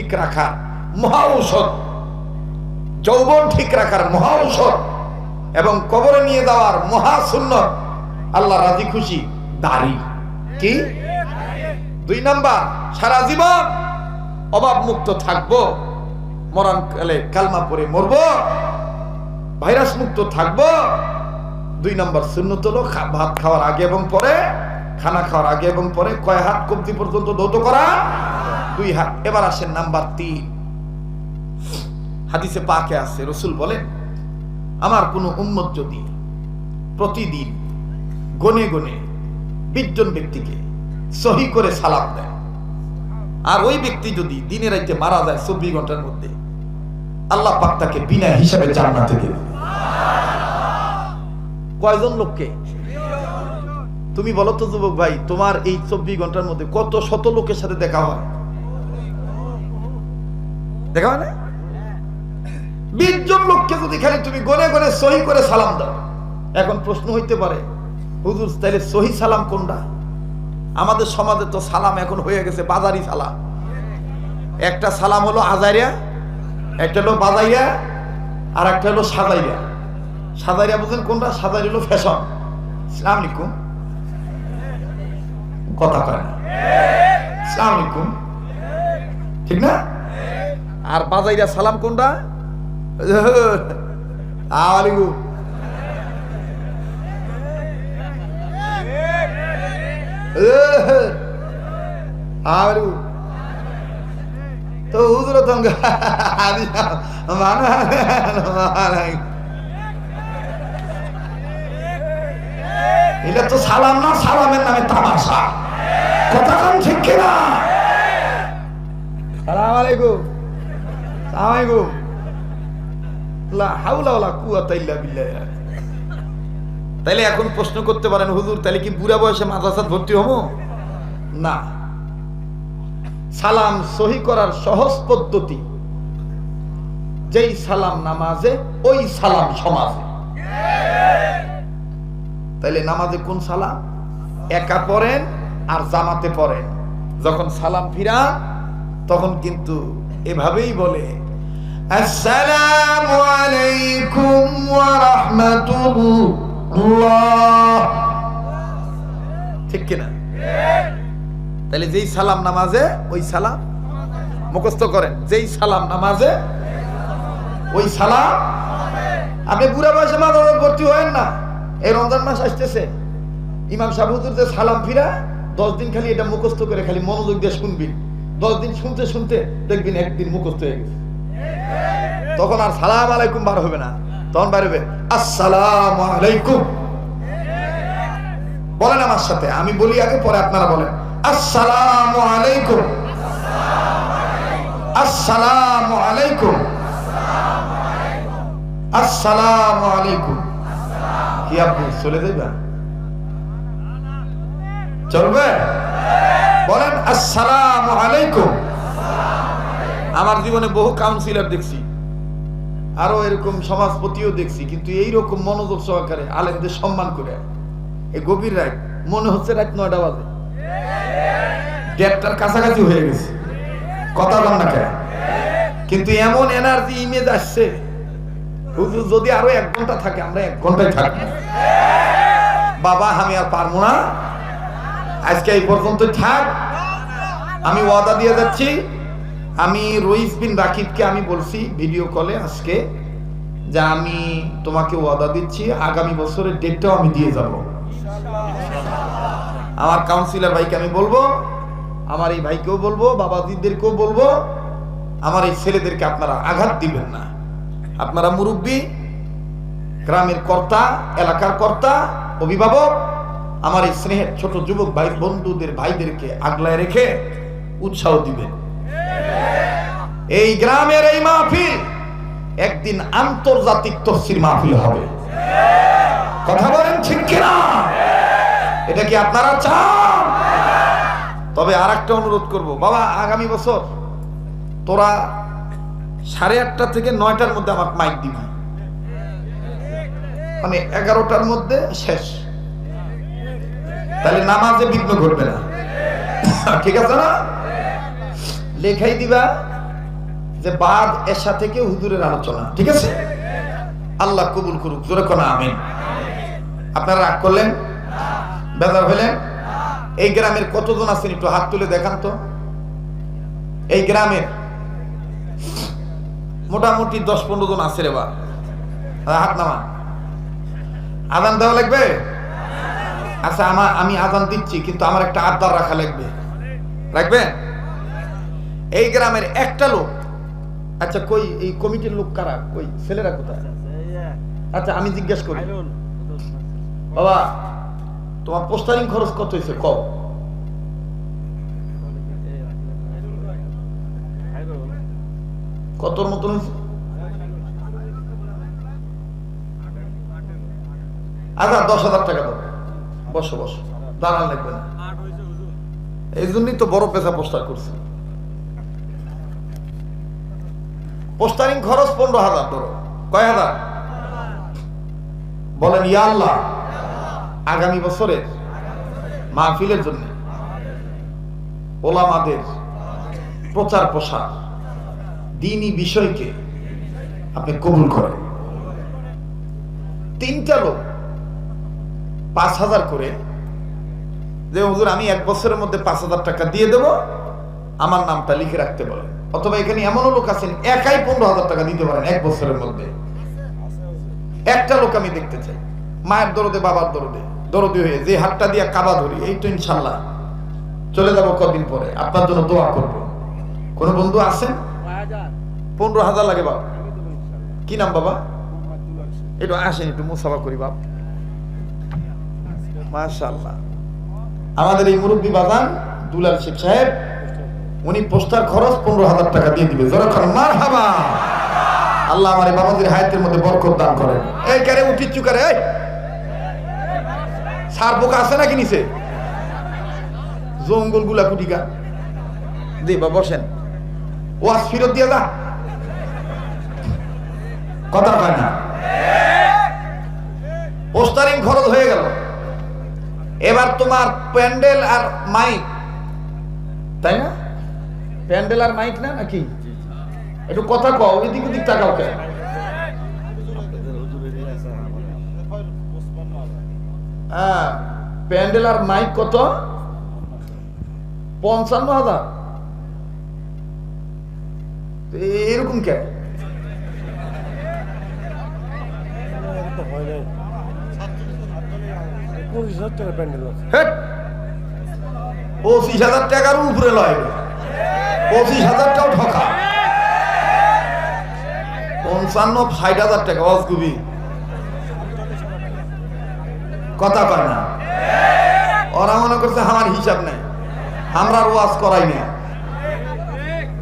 ঠিক রাখার মহা ঔষধ। যৌবন ঠিক রাখার মহা ঔষধ এবং কবরে নিয়ে যাওয়ার মহা সুন্নত। আল্লাহ রাজি খুশি, দাড়ি। কি? দুই নাম্বার, সারা জীবন অভাব মুক্ত থাকব, মরণ কালে কালমা পরে মরবো, ভাইরাস মুক্ত থাকব। দুই নম্বর শূন্যত হলো ভাত খাওয়ার আগে এবং পরে, খানা খাওয়ার আগে এবং পরে, কয় হাত কবজি পর্যন্ত দৌত করা। দুই হাত এবার আসেন নাম্বার তিন। হাদিসে পাকে আছে, রসুল বলেন, আমার কোনো উম্মত যদি প্রতিদিন গনে গনে বিশজন ব্যক্তিকে সহি করে সালাম দেয়, আর ওই ব্যক্তি যদি দিনে রাইতে মারা যায় চব্বিশ ঘণ্টার মধ্যে, আল্লাহ পাক তাকে বিনা হিসাবে জান্নাতে দেবে। কয়জন লোককে? তুমি বলো তো, যুবক ভাই, তোমার এই চব্বিশ ঘণ্টার মধ্যে কত শত লোকের সাথে দেখা হয়? দেখা হয় না বিশ জন লোককে যদি খালি তুমি গনে গনে সহি করে সালাম দাও, এখন প্রশ্ন হইতে পারে, হুজুর, তাইলে সহি সালাম কোনটা? আমাদের সমাজে তো সালাম এখন হয়ে গেছে বাজারি সালাম। একটা সালাম হলো আজারিয়া একটা হলো বাজাইয়া আর একটা হলো সাজাইয়া সাজাইয়া বুঝলেন কোনটা? সাজাই হলো ফ্যাশন। সালাম আলাইকুম। কথা কয় সালাম আলাইকুম। ঠিক না? আর বাজাইয়া সালাম কোনটা? আলাইকুম আলাইকুম তো এটা তো সালাম না, সালামের নামে তামাশা। কথা কাম ঠিক কিনা? সালাম আলাইকুম। তাইলে এখন প্রশ্ন করতে পারেন, হুজুর তাহলে কি বুড়া বয়সে মাদ্রাসাত ভর্তি হব? না। সালাম সহি করার সহজ পদ্ধতি। যেই সালাম নামাজে, ওই সালাম সমাজে। তাইলে নামাজে কোন সালাম? একা পড়েন আর জামাতে পড়েন। যখন সালাম ফিরা তখন কিন্তু এভাবেই বলে, আসসালামু আলাইকুম ওয়া ঠিক কিনা? তাহলে যেই সালাম নামাজে, ওই সালাম মুখস্থ করেন। যেই সালাম নামাজে, ওই সালাম আপনি বুড়া বয়সে মাদ্রাসা ভর্তি হয়েন না। এই রমজান মাস আসতেছে। ইমাম সাহুদুর যে সালাম ফিরা, দশ দিন খালি এটা মুখস্থ করে খালি মনোযোগ দিয়ে শুনবি দশ দিন শুনতে শুনতে দেখবেন একদিন মুখস্থ হয়ে গেছে। তখন আর সালাম আলাইকুম বার হবে না। তখন বার হবে, আসসালাম আলাইকুম। বলেন আমার সাথে, আমি বলি আগে, পরে আপনারা বলেন, আসসালামু আলাইকুম। আসসালামু আলাইকুম। আসসালামু আলাইকুম। কি আপনি চলে যাবেন চলবে? বলেন, আসসালামু আলাইকুম। আমার জীবনে বহু কাউন্সিলর দেখছি। আরও এরকম সমাজপতিও দেখছি, কিন্তু এইরকম মনোযোগ সহকারে আলেমদের সম্মান করে। এই গভীর রাত, মনে হচ্ছে রাত নয়টা বাজে। দেড়টার কাছাকাছি হয়ে গেছে। কথা বল না কেন? কিন্তু এমন এনার্জি ইমেজ আসছে। যদি আরও এক ঘণ্টা থাকে, আমরা এক ঘন্টায় থাকি বাবা, আমি আর পারব না। আজকে এই পর্যন্ত থাক। আমি ওয়াদা দিয়ে যাচ্ছি। আমি রইস বিন রাকিবকে আমি বলছি ভিডিও কলে আজকে, যে আমি তোমাকে ওয়াদা দিচ্ছি, আগামী বছরের ডেটটাও আমি দিয়ে যাব। আমার কাউন্সিলর ভাইকে আমি বলব, আমার এই ভাইকেও বলব, বাবাজিদেরকেও বলব, আমার এই ছেলেদেরকে আপনারা আঘাত দিবেন না। আপনারা মুরব্বী, গ্রামের কর্তা, এলাকার কর্তা, অভিভাবক আমার এই স্নেহের ছোট যুবক ভাই, বন্ধুদের ভাইদেরকে আগলায় রেখে উৎসাহ দিবেন এই গ্রামের এই মাহফিল একদিন আন্তর্জাতিক তফসির মাহফিল হবে। কথা বলেন ঠিক কিনা? এটা কি আপনারা চান? তবে আর একটা অনুরোধ করব। বাবা, আগামী বছর তোরা সাড়ে আটটা থেকে নয়টার মধ্যে আমার মাইক দিবি। মানে এগারোটার মধ্যে শেষ। নামাজে বিঘ্ন ঘটবে না। ঠিক আছে না? লেখাই দিবা যে বাদ এসা থেকে হুজুরের আলোচনা, ঠিক আছে? আল্লাহ কবুল করুক, জোরে কোনা, আমিন। আপনারা রাগ করলেন? বেজার হলেন এই গ্রামের কতজন আছেন একটু হাত তুলে দেখান তো। এই গ্রামের মোটামুটি দশ পনেরো জন আছে রে বা। হাত নামা আদান দেওয়া লাগবে? আচ্ছা আমার আমি আদান দিচ্ছি কিন্তু আমার একটা আবদার রাখা লাগবে। রাখবেন এই গ্রামের একটা লোক। আচ্ছা কই এই কমিটির লোক কারা? কই ছেলেরা কোথায়? আচ্ছা আমি জিজ্ঞেস করি। বাবা তোমার পোস্টারিং খরচ কত হয়েছে? কম কতর মতন হয়েছে? আচ্ছা দশ হাজার টাকা বসো বসো। দাঁড়ান লাগবে না। এই জন্যই তো বড় পেশা পোস্টার খরচ পনেরো হাজার, ধরো। কয় হাজার? বলেন, ইয়া আল্লাহ, আগামী বছরের মাহফিলের জন্য ওলামাদের প্রচার প্রসার দিনই বিষয়কে আপনি কবুল করেন। তিনটা লোক পাঁচ হাজার করে। যে হুজুর, আমি এক বছরের মধ্যে পাঁচ হাজার টাকা দিয়ে দেব, আমার নামটা লিখে রাখতে বলেন। অথবা এখানে এমনও লোক আছেন, একাই পনেরো হাজার টাকা দিতে পারেন এক বছরের মধ্যে। একটা লোক আমি দেখতে চাই, মায়ের দরদে, বাবার দরদে, দরদি হয়ে, যে হাতটা দিয়ে কাবা ধরি, এই তো ইনশাল্লাহ চলে যাব কদিন পরে, আপনার জন্য দোয়া করব। কোন বন্ধু আছেন? পনেরো হাজার লাগে বাবা কি নাম বাবা? একটু আসেন, একটু মুসাফা করি বাপ। মাশাল্লাহ আমাদের এই মুরব্বী বাগান দুলাল শেখ সাহেব, উনি পোস্টার খরচ পনেরো হাজার টাকা দিয়ে দিবে। যখন মার হাবা আল্লাহ আমার বাবাদের হায়াতের মধ্যে বরকত দান করেন। এই কারে উঠিচ্ছু কারে, এই। সার পোকা আছে নাকি নিচে? জঙ্গলগুলা কুটিকা দে বা বসেন। ওয়াজ ফিরত দিয়ে যা। কথা কয় না। পোস্টারিং খরচ হয়ে গেল। এবার তোমার প্যান্ডেল আর মাইক। তাই না? প্যান্ডেল আর মাইক না নাকি? একটু কথা কও, এদিক ওদিক তাকাও কেন? হ্যাঁ প্যান্ডেল আর মাইক কত? পঞ্চান্ন হাজার। এরকম কেন? পঁচিশ হাজার টাকা প্যান্ডেল আছে! পঁচিশ হাজার টাকার উপরে লয় পঁচিশ হাজারটাও ঠকা। পঞ্চান্ন, ষাট হাজার টাকা অসগুবি কথা কয় না। ওরা মনে করছে আমার হিসাব নেই। আমরা ওয়াজ করাই না